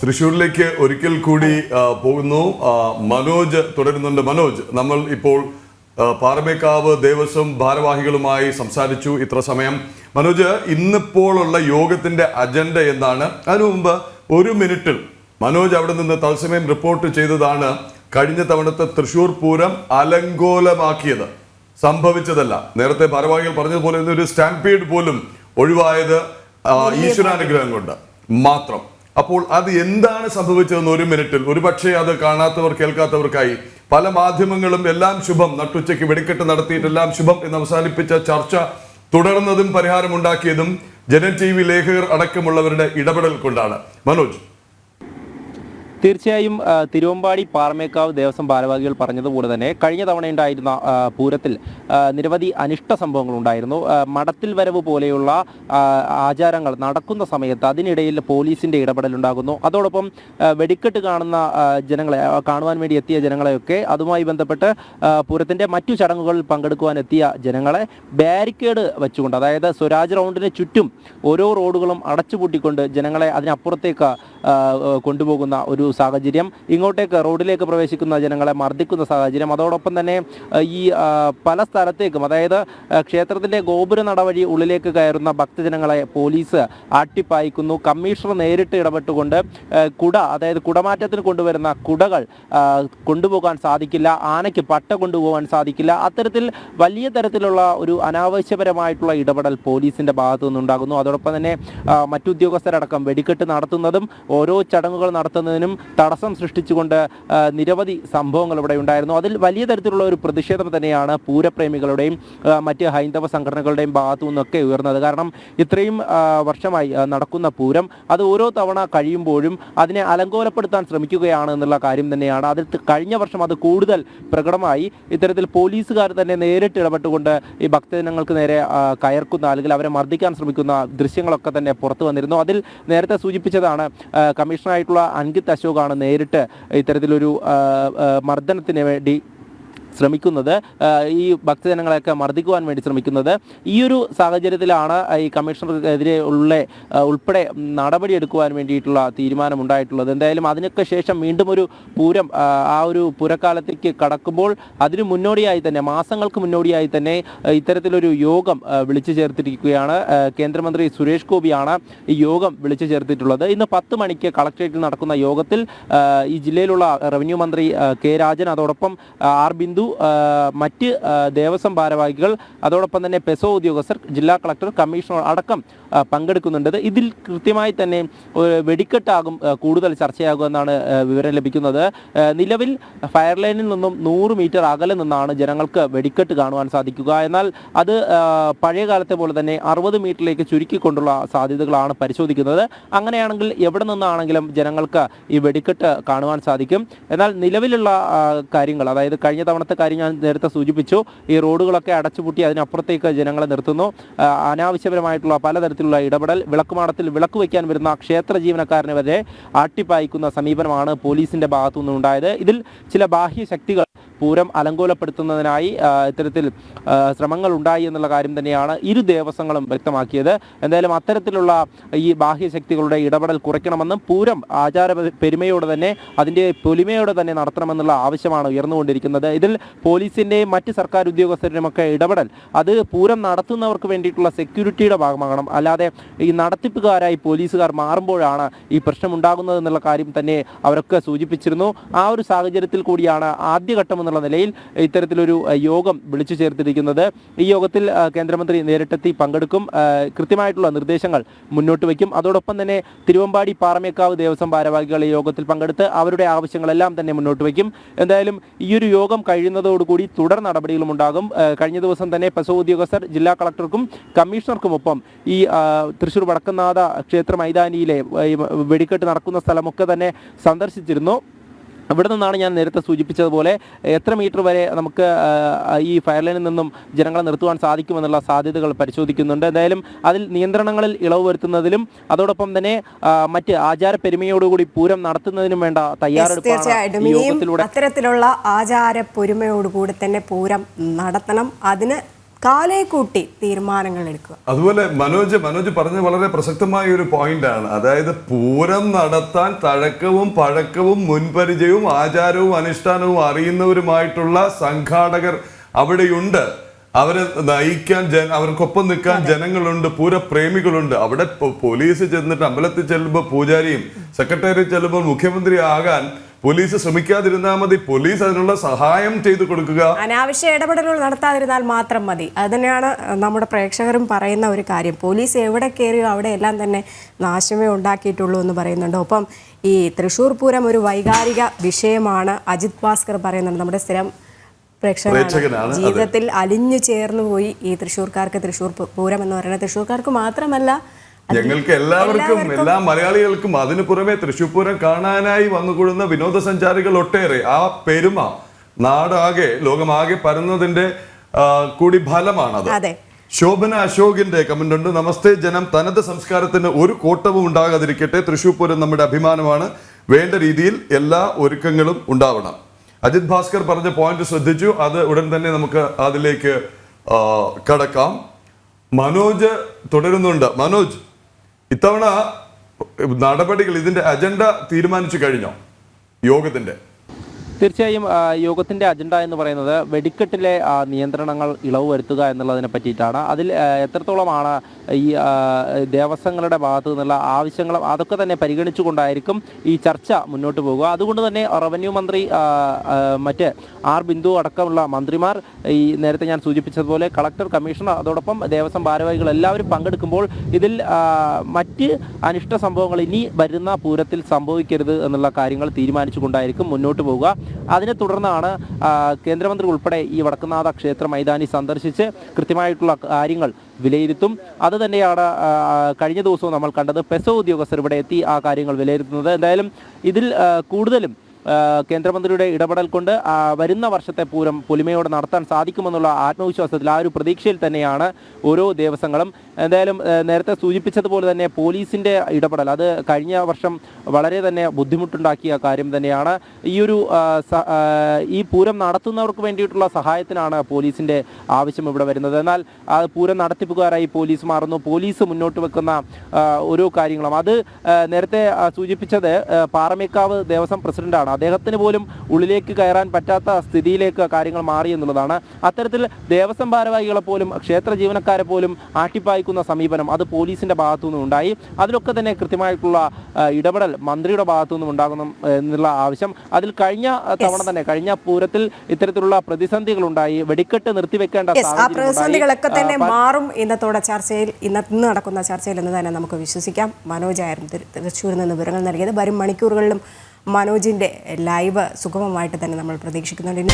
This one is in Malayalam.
തൃശ്ശൂരിലേക്ക് ഒരിക്കൽ കൂടി പോകുന്നു. മനോജ് തുടരുന്നുണ്ട്. മനോജ് നമ്മൾ ഇപ്പോൾ പാറമേക്കാവ് ദേവസ്വം ഭാരവാഹികളുമായി സംസാരിച്ചു ഇത്ര സമയം. മനോജ് ഇന്നിപ്പോഴുള്ള യോഗത്തിന്റെ അജണ്ട എന്താണ്? അതിനു മുമ്പ് ഒരു മിനിറ്റിൽ മനോജ് അവിടെ നിന്ന് തത്സമയം റിപ്പോർട്ട് ചെയ്തതാണ് കഴിഞ്ഞ തവണത്തെ തൃശൂർ പൂരം അലങ്കോലമാക്കിയത്. സംഭവിച്ചതല്ല. നേരത്തെ ഭാരവാഹികൾ പറഞ്ഞതുപോലെ ഒരു സ്റ്റാമ്പീഡ് പോലും ഒഴിവായത് ഈശ്വരാനുഗ്രഹം കൊണ്ട്. മാത്രം. അപ്പോൾ അത് എന്താണ് സംഭവിച്ചതെന്ന് ഒരു മിനിറ്റിൽ. ഒരു പക്ഷേ അത് കാണാത്തവർ കേൾക്കാത്തവർക്കായി. പല മാധ്യമങ്ങളും എല്ലാം ശുഭം നട്ടുച്ചയ്ക്ക് വെടിക്കെട്ട് നടത്തിയിട്ടെല്ലാം ശുഭം എന്ന് അവസാനിപ്പിച്ച ചർച്ച തുടർന്നതും പരിഹാരമുണ്ടാക്കിയതും ജനൻ ടി വി ലേഖകർ അടക്കമുള്ളവരുടെ ഇടപെടൽ കൊണ്ടാണ്. മനോജ്. തീർച്ചയായും തിരുവമ്പാടി പാറമേക്കാവ് ദേവസ്വം ഭാരവാഹികൾ പറഞ്ഞതുപോലെ തന്നെ കഴിഞ്ഞ തവണ ഉണ്ടായിരുന്ന പൂരത്തിൽ നിരവധി അനിഷ്ട സംഭവങ്ങൾ ഉണ്ടായിരുന്നു മടത്തിൽ വരവ് പോലെയുള്ള ആചാരങ്ങൾ നടക്കുന്ന സമയത്ത് അതിനിടയിൽ പോലീസിന്റെ ഇടപെടലുണ്ടാകുന്നു. അതോടൊപ്പം വെടിക്കെട്ട് കാണുന്ന ജനങ്ങളെ കാണുവാൻ വേണ്ടി എത്തിയ ജനങ്ങളെയൊക്കെ അതുമായി ബന്ധപ്പെട്ട് പൂരത്തിന്റെ മറ്റു ചടങ്ങുകളിൽ പങ്കെടുക്കുവാൻ എത്തിയ ജനങ്ങളെ ബാരിക്കേഡ് വെച്ചുകൊണ്ട് അതായത് സ്വരാജ് റൗണ്ടിന് ചുറ്റും ഓരോ റോഡുകളും അടച്ചുപൂട്ടിക്കൊണ്ട് ജനങ്ങളെ അതിനപ്പുറത്തേക്ക് കൊണ്ടുപോകുന്ന ഒരു സാഹചര്യം. ഇങ്ങോട്ടേക്ക് റോഡിലേക്ക് പ്രവേശിക്കുന്ന ജനങ്ങളെ മർദ്ദിക്കുന്ന സാഹചര്യം. അതോടൊപ്പം തന്നെ ഈ പല സ്ഥലത്തേക്കും അതായത് ക്ഷേത്രത്തിന്റെ ഗോപുര നടവഴി ഉള്ളിലേക്ക് കയറുന്ന ഭക്തജനങ്ങളെ പോലീസ് ആട്ടിപ്പായിക്കുന്നു. കമ്മീഷണർ നേരിട്ട് ഇടപെട്ടുകൊണ്ട് കുട അതായത് കുടമാറ്റത്തിന് കൊണ്ടുവരുന്ന കുടകൾ കൊണ്ടുപോകാൻ സാധിക്കില്ല. ആനയ്ക്ക് പട്ട കൊണ്ടുപോകാൻ സാധിക്കില്ല. അത്തരത്തിൽ വലിയ തരത്തിലുള്ള ഒരു അനാവശ്യപരമായിട്ടുള്ള ഇടപെടൽ പോലീസിന്റെ ഭാഗത്തു നിന്നുണ്ടാകുന്നു. അതോടൊപ്പം തന്നെ മറ്റുദ്യോഗസ്ഥരടക്കം വെടിക്കെട്ട് നടത്തുന്നതും ഓരോ ചടങ്ങുകൾ നടത്തുന്നതിനും തടസ്സം സൃഷ്ടിച്ചുകൊണ്ട് നിരവധി സംഭവങ്ങൾ ഇവിടെ ഉണ്ടായിരുന്നു. അതിൽ വലിയ തരത്തിലുള്ള ഒരു പ്രതിഷേധം തന്നെയാണ് പൂരപ്രേമികളുടെയും മറ്റ് ഹൈന്ദവ സംഘടനകളുടെയും ഭാഗത്തു നിന്നൊക്കെ ഉയർന്നത്. കാരണം ഇത്രയും വർഷമായി നടക്കുന്ന പൂരം അത് ഓരോ തവണ കഴിയുമ്പോഴും അതിനെ അലങ്കോലപ്പെടുത്താൻ ശ്രമിക്കുകയാണ് എന്നുള്ള കാര്യം തന്നെയാണ്. അതിൽ കഴിഞ്ഞ വർഷം അത് കൂടുതൽ പ്രകടമായി. ഇത്തരത്തിൽ പോലീസുകാർ തന്നെ നേരിട്ട് ഇടപെട്ടുകൊണ്ട് ഈ ഭക്തജനങ്ങൾക്ക് നേരെ കയർക്കുന്ന അല്ലെങ്കിൽ അവരെ മർദ്ദിക്കാൻ ശ്രമിക്കുന്ന ദൃശ്യങ്ങളൊക്കെ തന്നെ പുറത്തു വന്നിരുന്നു. അതിൽ നേരത്തെ സൂചിപ്പിച്ചതാണ് കമ്മീഷണറായിട്ടുള്ള അൻകിത് അശോകാണ് നേരിട്ട് ഇത്തരത്തിലൊരു മർദ്ദനത്തിന് വേണ്ടി ശ്രമിക്കുന്നത് ഈ ഭക്തജനങ്ങളെയൊക്കെ മർദ്ദിക്കുവാൻ വേണ്ടി ശ്രമിക്കുന്നത്. ഈ ഒരു സാഹചര്യത്തിലാണ് ഈ കമ്മീഷണർക്കെതിരെ ഉള്ള ഉൾപ്പെടെ നടപടിയെടുക്കുവാൻ വേണ്ടിയിട്ടുള്ള തീരുമാനം ഉണ്ടായിട്ടുള്ളത് എന്തായാലും അതിനൊക്കെ ശേഷം വീണ്ടും ഒരു പൂരം ആ, ഒരു പുരക്കാലത്തേക്ക് കടക്കുമ്പോൾ അതിന് മുന്നോടിയായി തന്നെ മാസങ്ങൾക്ക് മുന്നോടിയായി തന്നെ ഇത്തരത്തിലൊരു യോഗം വിളിച്ചു ചേർത്തിരിക്കുകയാണ്. കേന്ദ്രമന്ത്രി സുരേഷ് ഗോപിയാണ് ഈ യോഗം വിളിച്ചു ചേർത്തിട്ടുള്ളത്. ഇന്ന് പത്ത് മണിക്ക് കളക്ട്രേറ്റിൽ നടക്കുന്ന യോഗത്തിൽ ഈ ജില്ലയിലുള്ള റവന്യൂ മന്ത്രി കെ രാജൻ അതോടൊപ്പം ആർ ബിന്ദു മറ്റ് ദേവസ്വം ഭാരവാഹികൾ അതോടൊപ്പം തന്നെ പെസോ ഉദ്യോഗസ്ഥർ ജില്ലാ കളക്ടർ കമ്മീഷണർ അടക്കം പങ്കെടുക്കുന്നുണ്ട്. ഇതിൽ കൃത്യമായി തന്നെ വെടിക്കെട്ടാകും കൂടുതൽ ചർച്ചയാകുമെന്നാണ് എന്നാണ് വിവരം ലഭിക്കുന്നത്. നിലവിൽ ഫയർലൈനിൽ നിന്നും നൂറ് മീറ്റർ അകലെ നിന്നാണ് ജനങ്ങൾക്ക് വെടിക്കെട്ട് കാണുവാൻ സാധിക്കുക. എന്നാൽ അത് പഴയ കാലത്തെ പോലെ തന്നെ അറുപത് മീറ്ററിലേക്ക് ചുരുക്കിക്കൊണ്ടുള്ള സാധ്യതകളാണ് പരിശോധിക്കുന്നത്. അങ്ങനെയാണെങ്കിൽ എവിടെ നിന്നാണെങ്കിലും ജനങ്ങൾക്ക് ഈ വെടിക്കെട്ട് കാണുവാൻ സാധിക്കും. എന്നാൽ നിലവിലുള്ള കാര്യങ്ങൾ അതായത് കഴിഞ്ഞ തവണത്തെ കാര്യം ഞാൻ നേരത്തെ സൂചിപ്പിച്ചു. ഈ റോഡുകളൊക്കെ അടച്ചുപൂട്ടി അതിനപ്പുറത്തേക്ക് ജനങ്ങളെ നിർത്തുന്നു. അനാവശ്യപരമായിട്ടുള്ള പലതരത്തിലുള്ള ഇടപെടൽ വിളക്കുമാടത്തിൽ വിളക്ക് വയ്ക്കാൻ വരുന്ന ക്ഷേത്ര ജീവനക്കാരനെ വരെ ആട്ടിപ്പായിക്കുന്ന സമീപനമാണ് പോലീസിന്റെ ഭാഗത്തു നിന്നുണ്ടായത് ഇതിൽ ചില ബാഹ്യ ശക്തികൾ പൂരം അലങ്കോലപ്പെടുത്തുന്നതിനായി ഇത്തരത്തിൽ ശ്രമങ്ങൾ ഉണ്ടായി എന്നുള്ള കാര്യം തന്നെയാണ് ഇരു ദേവസ്വങ്ങളും വ്യക്തമാക്കിയത്. എന്തായാലും അത്തരത്തിലുള്ള ഈ ബാഹ്യശക്തികളുടെ ഇടപെടൽ കുറയ്ക്കണമെന്നും പൂരം ആചാര പെരുമയോടെ തന്നെ അതിന്റെ പൊലിമയോടെ തന്നെ നടത്തണമെന്നുള്ള ആവശ്യമാണ് ഉയർന്നുകൊണ്ടിരിക്കുന്നത്. ഇതിൽ പോലീസിന്റെയും മറ്റ് സർക്കാർ ഉദ്യോഗസ്ഥരുടെയും ഒക്കെ ഇടപെടൽ അത് പൂരം നടത്തുന്നവർക്ക് വേണ്ടിയിട്ടുള്ള സെക്യൂരിറ്റിയുടെ ഭാഗമാകണം. അല്ലാതെ ഈ നടത്തിപ്പുകാരായി പോലീസുകാർ മാറുമ്പോഴാണ് ഈ പ്രശ്നം ഉണ്ടാകുന്നത് എന്നുള്ള കാര്യം തന്നെ അവരൊക്കെ സൂചിപ്പിച്ചിരുന്നു. ആ ഒരു സാഹചര്യത്തിൽ കൂടിയാണ് ആദ്യഘട്ടം എന്നുള്ള നിലയിൽ ഇത്തരത്തിലൊരു യോഗം വിളിച്ചു ചേർത്തിരിക്കുന്നത്. ഈ യോഗത്തിൽ കേന്ദ്രമന്ത്രി നേരിട്ടെത്തി പങ്കെടുക്കും. കൃത്യമായിട്ടുള്ള നിർദ്ദേശങ്ങൾ മുന്നോട്ട് വയ്ക്കും. അതോടൊപ്പം തന്നെ തിരുവമ്പാടി പാറമേക്കാവ് ദേവസ്വം ഭാരവാഹികൾ ഈ യോഗത്തിൽ പങ്കെടുത്ത് അവരുടെ ആവശ്യങ്ങളെല്ലാം തന്നെ മുന്നോട്ട് വയ്ക്കും. എന്തായാലും ഈ ഒരു യോഗം കഴിയുന്നതോടുകൂടി തുടർ നടപടികളും ഉണ്ടാകും. കഴിഞ്ഞ ദിവസം തന്നെ പെസോ ഉദ്യോഗസ്ഥർ ജില്ലാ കളക്ടർക്കും കമ്മീഷണർക്കുമൊപ്പം ഈ തൃശൂർ വടക്കനാഥ ക്ഷേത്ര മൈതാനിയിലെ വെടിക്കെട്ട് നടക്കുന്ന സ്ഥലമൊക്കെ തന്നെ സന്ദർശിച്ചിരുന്നു. ഇവിടെ നിന്നാണ് ഞാൻ നേരത്തെ സൂചിപ്പിച്ചതുപോലെ എത്ര മീറ്റർ വരെ നമുക്ക് ഈ ഫയർ ലൈനിൽ നിന്നും ജനങ്ങളെ നിർത്തുവാൻ സാധിക്കുമെന്നുള്ള സാധ്യതകൾ പരിശോധിക്കുന്നുണ്ട്. എന്തായാലും അതിൽ നിയന്ത്രണങ്ങളിൽ ഇളവ് വരുത്തുന്നതിലും അതോടൊപ്പം തന്നെ മറ്റ് ആചാര പെരുമയോടുകൂടി പൂരം നടത്തുന്നതിനും വേണ്ട തയ്യാറെടുപ്പ് അത്തരത്തിലുള്ള ആചാര പൊരുമയോടുകൂടി തന്നെ പൂരം നടത്തണം. അതിന് കാലേ കൂട്ടി തീരുമാനങ്ങൾ എടുക്കുക അതുപോലെ മനോജ് മനോജ് പറഞ്ഞ വളരെ പ്രസക്തമായ ഒരു പോയിന്റ് ആണ്. അതായത് പൂരം നടത്താൻ തഴക്കവും പഴക്കവും മുൻപരിചയവും ആചാരവും അനുഷ്ഠാനവും അറിയുന്നവരുമായിട്ടുള്ള സംഘാടകർ അവിടെയുണ്ട്. അവരെ നയിക്കാൻ ജന അവർക്കൊപ്പം നിൽക്കാൻ ജനങ്ങളുണ്ട് പൂരപ്രേമികളുണ്ട്. അവിടെ പോലീസ് ചെന്നിട്ട് അമ്പലത്തിൽ ചെല്ലുമ്പോൾ പൂജാരിയും സെക്രട്ടറി ചെല്ലുമ്പോൾ മുഖ്യമന്ത്രി ആകാൻ പോലീസ് ശ്രമിക്കാതിരുന്നാൽ മതി. പോലീസ് അതിനുള്ള സഹായം ചെയ്തു കൊടുക്കുക. അനാവശ്യ ഇടപെടലുകൾ നടത്താതിരുന്നാൽ മാത്രം മതി. അത് തന്നെയാണ് നമ്മുടെ പ്രേക്ഷകരും പറയുന്ന ഒരു കാര്യം. പോലീസ് എവിടെ കയറിയോ അവിടെ എല്ലാം തന്നെ നാശമേ ഉണ്ടാക്കിയിട്ടുള്ളൂ എന്ന് പറയുന്നുണ്ട്. ഒപ്പം ഈ തൃശ്ശൂർ പൂരം ഒരു വൈകാരിക വിഷയമാണ് അജിത് ഭാസ്കർ പറയുന്നുണ്ട്. നമ്മുടെ സ്ഥിരം പ്രേക്ഷകനാണ്, ജീവിതത്തിൽ അലിഞ്ഞു ചേർന്നു പോയി ഈ തൃശ്ശൂർക്കാർക്ക് തൃശ്ശൂർ പൂരം എന്ന് പറയുന്നത്. തൃശ്ശൂർക്കാർക്ക് മാത്രമല്ല ഞങ്ങൾക്ക് എല്ലാവർക്കും എല്ലാ മലയാളികൾക്കും അതിനു പുറമെ തൃശ്ശൂർ പൂരം കാണാനായി വന്നുകൂടുന്ന വിനോദസഞ്ചാരികൾ ഒട്ടേറെ. ആ പെരുമ നാടാകെ ലോകമാകെ പരന്നതിന്റെ കൂടി ഫലമാണത്. അതെ. ശോഭന അശോകിന്റെ കമന്റ് ഉണ്ട് നമസ്തേ ജനം. തനത് സംസ്കാരത്തിന് ഒരു കോട്ടവും ഉണ്ടാകാതിരിക്കട്ടെ. തൃശ്ശൂർ പൂരം നമ്മുടെ അഭിമാനമാണ്. വേണ്ട രീതിയിൽ എല്ലാ ഒരുക്കങ്ങളും ഉണ്ടാവണം. അജിത് ഭാസ്കർ പറഞ്ഞ പോയിന്റ് ശ്രദ്ധിച്ചു. അത് ഉടൻ തന്നെ നമുക്ക് അതിലേക്ക് കടക്കാം. മനോജ് തുടരുന്നുണ്ട്. മനോജ്. ഇത്തവണ നടപടികൾ ഇതിന്റെ അജണ്ട തീരുമാനിച്ചു കഴിഞ്ഞോ? യോഗത്തിന്റെ. തീർച്ചയായും യോഗത്തിന്റെ അജണ്ട എന്ന് പറയുന്നത് വെടിക്കെട്ടിലെ നിയന്ത്രണങ്ങൾ ഇളവ് വരുത്തുക എന്നുള്ളതിനെ പറ്റിയിട്ടാണ്. അതിൽ എത്രത്തോളമാണ് ഈ ദേവസ്വങ്ങളുടെ ഭാഗത്തു നിന്നുള്ള ആവശ്യങ്ങൾ അതൊക്കെ തന്നെ പരിഗണിച്ചുകൊണ്ടായിരിക്കും ഈ ചർച്ച മുന്നോട്ട് പോകുക. അതുകൊണ്ട് തന്നെ റവന്യൂ മന്ത്രി മറ്റ് ആർ ബിന്ദു അടക്കമുള്ള മന്ത്രിമാർ ഈ നേരത്തെ ഞാൻ സൂചിപ്പിച്ചതുപോലെ കളക്ടർ കമ്മീഷണർ അതോടൊപ്പം ദേവസ്വം ഭാരവാഹികൾ എല്ലാവരും പങ്കെടുക്കുമ്പോൾ ഇതിൽ മറ്റ് അനിഷ്ട സംഭവങ്ങൾ ഇനി വരുന്ന പൂരത്തിൽ സംഭവിക്കരുത് എന്നുള്ള കാര്യങ്ങൾ തീരുമാനിച്ചുകൊണ്ടായിരിക്കും മുന്നോട്ട് പോവുക അതിനെ തുടർന്നാണ് കേന്ദ്രമന്ത്രി ഉൾപ്പെടെ ഈ വടക്കുന്നാഥ ക്ഷേത്ര മൈതാനി സന്ദർശിച്ച് കൃത്യമായിട്ടുള്ള കാര്യങ്ങൾ വിലയിരുത്തും. അത് തന്നെയാണ് കഴിഞ്ഞ ദിവസവും നമ്മൾ കണ്ടത് പെസോ ഉദ്യോഗസ്ഥർ ഇവിടെ എത്തി ആ കാര്യങ്ങൾ വിലയിരുത്തുന്നത്. എന്തായാലും ഇതിൽ കൂടുതലും കേന്ദ്രമന്ത്രിയുടെ ഇടപെടൽ കൊണ്ട് വരുന്ന വർഷത്തെ പൂരം പൊലിമയോടെ നടത്താൻ സാധിക്കുമെന്നുള്ള ആത്മവിശ്വാസത്തിൽ ആ ഒരു പ്രതീക്ഷയിൽ തന്നെയാണ് ഓരോ ദിവസങ്ങളും എന്തായാലും നേരത്തെ സൂചിപ്പിച്ചതുപോലെ തന്നെ പോലീസിന്റെ ഇടപെടൽ അത് കഴിഞ്ഞ വർഷം വളരെ തന്നെ ബുദ്ധിമുട്ടുണ്ടാക്കിയ കാര്യം തന്നെയാണ്. ഈ ഒരു ഈ പൂരം നടത്തുന്നവർക്ക് വേണ്ടിയിട്ടുള്ള സഹായത്തിനാണ് പോലീസിന്റെ ആവശ്യം ഇവിടെ വരുന്നത്. എന്നാൽ ആ പൂരം നടത്തിപ്പുകാരായി പോലീസ് മാറുന്നു. പോലീസ് മുന്നോട്ട് വെക്കുന്ന ഓരോ കാര്യങ്ങളും. അത് നേരത്തെ സൂചിപ്പിച്ചത് പാറമേക്കാവ് ദേവസ്വം പ്രസിഡന്റാണ്. അദ്ദേഹത്തിന് പോലും ഉള്ളിലേക്ക് കയറാൻ പറ്റാത്ത സ്ഥിതിയിലേക്ക് കാര്യങ്ങൾ മാറി എന്നുള്ളതാണ്. അത്തരത്തിൽ ദേവസ്വം ഭാരവാഹികളെ പോലും ക്ഷേത്ര ജീവനക്കാരെ പോലും ആട്ടിപ്പായിക്കുന്ന സമീപനം അത് പോലീസിന്റെ ഭാഗത്തു നിന്നും ഉണ്ടായി അതിലൊക്കെ തന്നെ കൃത്യമായിട്ടുള്ള ഇടപെടൽ മന്ത്രിയുടെ ഭാഗത്തു നിന്നും ഉണ്ടാകുന്ന എന്നുള്ള ആവശ്യം. അതിൽ കഴിഞ്ഞ തവണ തന്നെ കഴിഞ്ഞ പൂരത്തിൽ ഇത്തരത്തിലുള്ള പ്രതിസന്ധികൾ ഉണ്ടായി വെടിക്കെട്ട് നിർത്തിവെക്കേണ്ട പ്രതിസന്ധികളൊക്കെ തന്നെ മാറും ഇന്നത്തോടെ ചർച്ചയിൽ ഇന്ന് നടക്കുന്ന ചർച്ചയിൽ എന്ന് തന്നെ നമുക്ക് വിശ്വസിക്കാം. മനോജ് ആയിരുന്നു തൃശ്ശൂരിൽ നിന്ന് വിവരങ്ങൾ നൽകിയത്. വരും മണിക്കൂറുകളിലും മനോജിന്റെ ലൈവ് സുഗമമായിട്ട് തന്നെ നമ്മൾ പ്രതീക്ഷിക്കുന്നുണ്ട്.